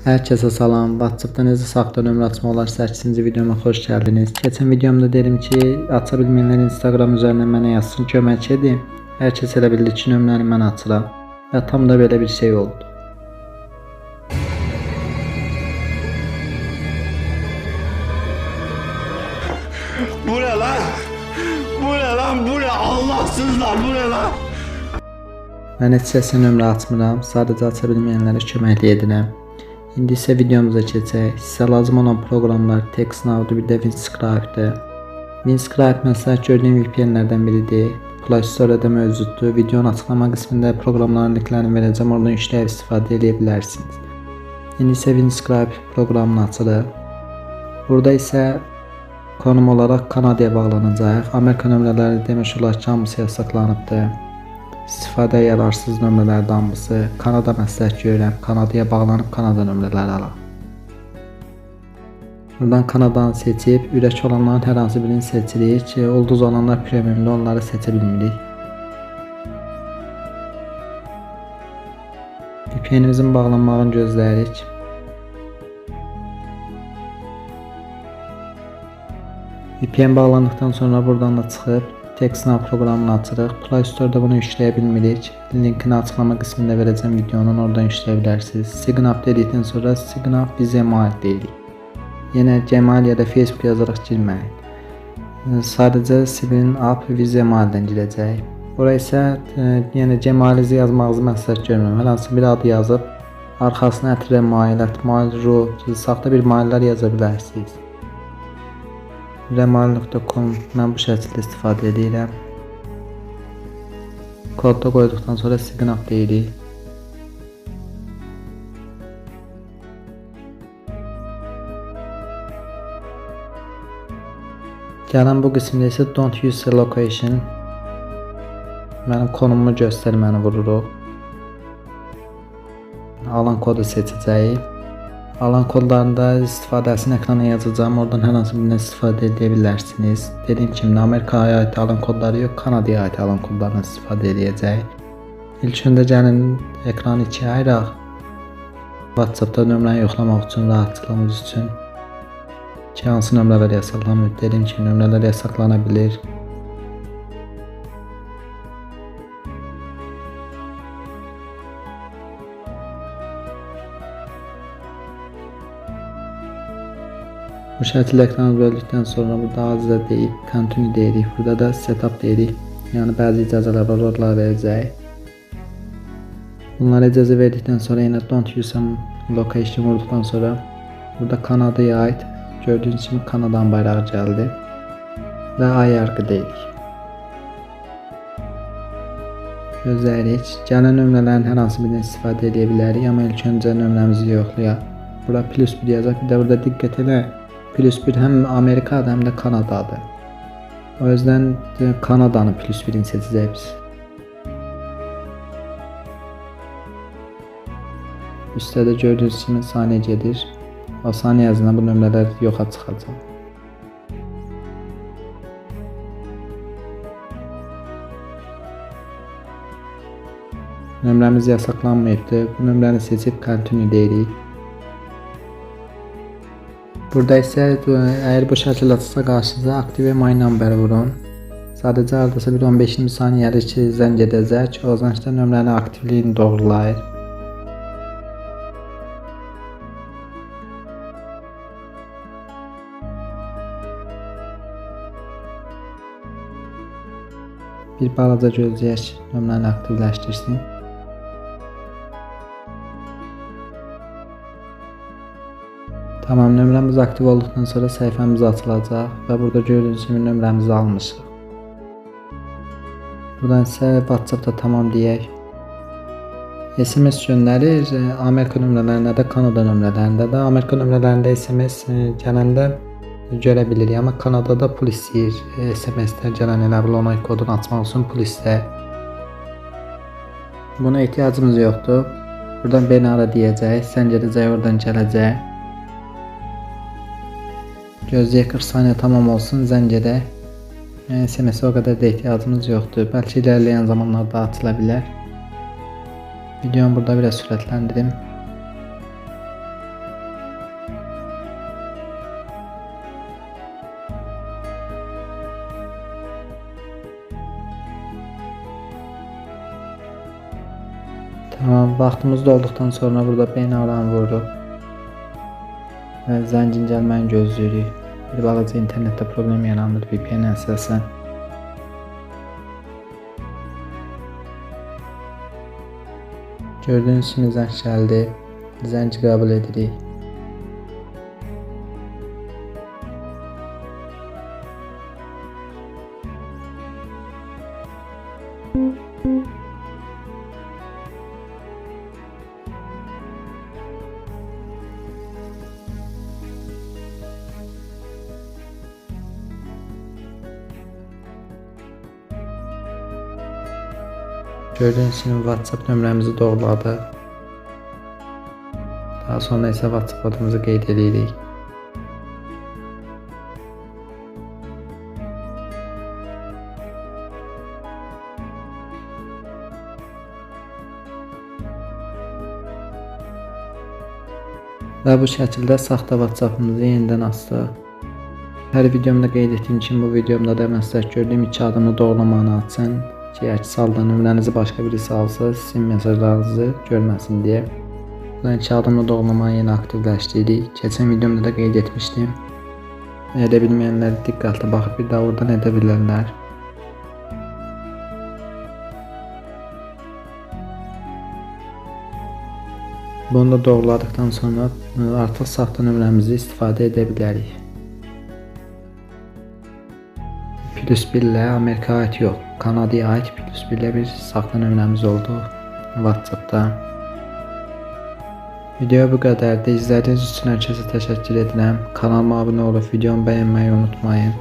Herkese salam. WhatsApp'da necə saxta nömrə açmaq olar 8-ci videoma xoş gəldiniz. Keçən videomda dedim ki, aça bilməyənlər Instagram üzərindən mənə yazsın, kömək edim. Hər kəs elə bildi ki, nömrəni mən açıram. Və tam da belə bir şey oldu. Bu ne lan? Bu ne lan? Bu ne? Allahsızlar bu ne lan? Mən heç kəsə nömrə açmıram, sadəcə aça bilməyənlərə köməklik edirəm. İndi isə videomuza keçək. Sizə lazım olan proqramlar TextNow-dur, bir də WinScribe-dir. WinScribe məsləhət gördüyüm VPN-lərdən biridir. Play Store-da mövcuddur. Videonun açıqlama qismində proqramların linklərini verəcəm, oradan işləyib istifadə edə bilərsiniz. İndi isə WinScribe proqramını açırıq. Burada isə konum olaraq Kanadaya bağlanacaq. Amerika nömrələri demək olar ki, hamısı yasaklanıbdır. İstifadə yararsız nömrələrdən hamısı Kanada məsləhət görürəm. Kanadaya bağlanıb Kanada nömrələri alaq. Buradan Kanadanı seçib, ürək olanların hər hansı birini seçirik ulduz olanlar premiumda onları seçə bilmirik. VPN-imizin bağlanmağını gözləyirik. VPN bağlandıktan sonra buradan da çıxıb TextNow proqramını açırıq. Play Store-da bunu işləyə bilmirik. Linkini açıqlama qismində verəcəm videonun, oradan işləyə bilərsiniz. Sign up dedikdən sonra Sign up bizə email deyirik. Yenə Gmail ya da Facebook yazaraq girməyin. Sadəcə sign up with email-dən girəcək. Bura isə e, yenə Gmail-inizi yazmağınızı məsləhət görmürəm. Hər hansı bir ad yazıb arxasına ətrə mailət, mail.ru, saxta bir maillər yaza bilərsiniz. Remal.com mən bu şəkildə istifadə edirəm. Kodda qoyduqdan sonra sign up deyirik. Gələn bu qismdə isə don't use the location mənim konumumu göstərməni vururuq. Alan kodu seçəcəyik. Alan kodlarında istifadəsini ekrana yazacağım. Oradan hər hansı birindən istifadə edə bilərsiniz. Dediyim kimi Amerikaya aid alan kodları yox, Kanadaya aid alan kodlarından istifadə edəcək. İlk öndə gəlin ekranı ikiyə ayıraq. WhatsApp-da nömrəni yoxlamaq üçün, rahatlığımız üçün ki, hansı nömrələr yasaklanmır. Dediyim kimi nömrələr yasaklana bilər. Şəkildə ekranı böldükdən sonra burada azca deyib continue deyirik. Burada da setup deyirik. Yəni bəzi icazələr var, oraları verəcək. Bunlara icazə verdikdən sonra yenə don't use some location vurduqdan sonra burada Kanadaya aid gördüyünüz kimi Kanadan bayrağı gəldi. Və ay yargı deyirik. Gözləyirik. Gələn nömrələrin hər hansı birindən istifadə edə bilərik, amma ilk öncə nömrəmizi yoxlayaq. Bura plus 1 yazaq. Bir də burada diqqət elə. Plus 1 həm Amerikadır, həm də Kanadadır. O yüzden Kanadanın plus 1'ini seçəcəyik biz. Üstdə də gördüyünüz kimi saniyə gedir. O saniyə ərzində bu nömrələr yoxa çıxacaq. Nömrəmiz yasaklanmayıbdır. Bu nömrəni seçib continue deyirik. Burada isə e, əgər bu şəkil açılsa qarşınıza Active My Number vurun. Sadəcə hardasa bir 15-20 saniyəlik zəng edəcək. O işte nömrənin aktivliyini doğrulayır. Bir balaca gözləyək nömrəni aktivləşdirsin. Tamam nömrəmiz aktiv olduqdan sonra səhifəmiz açılacaq və burada gördüyünüz kimi nömrəmizi almışıq. Buradan isə WhatsApp-da tamam deyək. SMS göndərir. e, Amerika nömrələrində də, Kanada nömrələrində də. Amerika nömrələrində SMS e, gələndə görə bilirik, amma Kanadada pul istəyir. E, SMS-lər gələn elə bil onay kodunu açmaq üçün pul istəyir. Buna ehtiyacımız yoxdur. Buradan beni ara deyəcək, sən gedəcək, oradan gələcək. Gözlüyə 40 saniyə tamam olsun, zəng edək. E, o qədər də ehtiyacımız yoxdur. Bəlkə irəliləyən zamanlarda atıla bilər. Videomu burada biraz sürətləndirim. Tamam, vaxtımız dolduqdan sonra burada beyin aranı vururuq və zəncin gəlməni. Bir balaca internetdə problem yaranır VPN əsasən. Gördüyünüz kimi zəng gəldi. Zənci qəbul edirik. Gördüğünüz gibi WhatsApp nömrəmizi doğruladı. Daha sonra isə WhatsApp adımızı qeyd edirik. Və bu şəkildə saxta WhatsApp-ımızı yenidən açdıq. Hər videomda qeyd etdiyim kimi bu videomda da məsləhət gördüyüm iki adımı doğrulamağı açın ki, əks halda nömrənizi başqa birisi alsa, sizin mesajlarınızı görməsin deyə. Buradan iki adımı doğrulamağı yeni aktivləşdirdik. Keçən videomda da qeyd etmişdim. Edə bilməyənlər diqqətli baxıb bir daha oradan edə bilərlər. Bunu da doğruladıktan sonra artıq saxta nömrəmizi istifadə edə bilərik. Plus 1 ilə Amerikaya yox, Kanadaya aid Plus 1 ilə bir saxta nömrəmiz oldu WhatsApp-da. Video bu qədərdir. İzlədiyiniz üçün hər kəsə təşəkkür edirəm. Kanalıma abunə olub videomu bəyənməyi unutmayın.